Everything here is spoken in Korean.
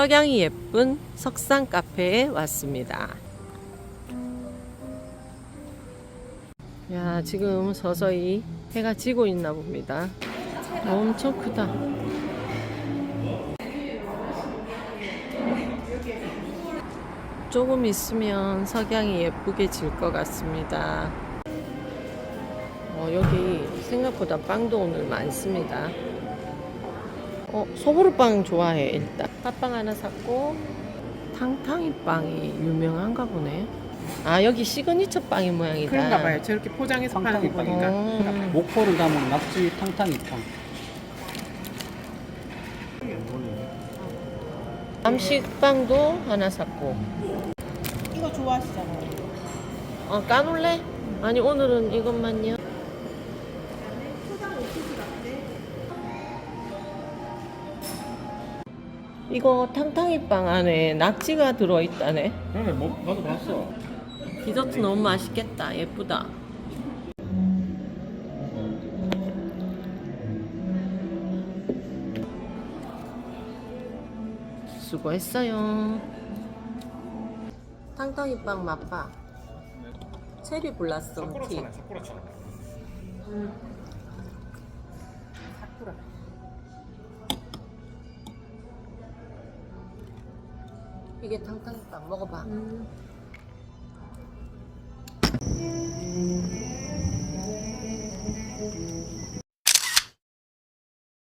석양이 예쁜 석산 카페에 왔습니다. 야, 지금 서서히 해가 지고 있나 봅니다. 엄청 크다. 조금 있으면 석양이 예쁘게 질 것 같습니다. 어, 여기 생각보다 빵도 오늘 많습니다. 어, 소보루빵 좋아해, 일단. 팥빵 하나 샀고, 탕탕이 빵이 유명한가 보네. 아, 여기 시그니처 빵이 모양이다. 그런가 봐요. 저렇게 포장해서 파는 거 탕탕이 보니까. 어, 목포를 담은 낙지 탕탕이탕. 암식빵도 하나 샀고. 이거 좋아하시잖아요. 어, 까놀래? 아니, 오늘은 이것만요. 이거 탕탕이 빵 안에 낙지가 들어있다네. 그래, 뭐, 나도 봤어. 디저트 너무 맛있겠다. 예쁘다. 수고했어요. 탕탕이 빵 맛봐. 체리 블라썸 티. 사쿠라처럼. 사쿠라. 이게 탕탕이 빵 먹어봐.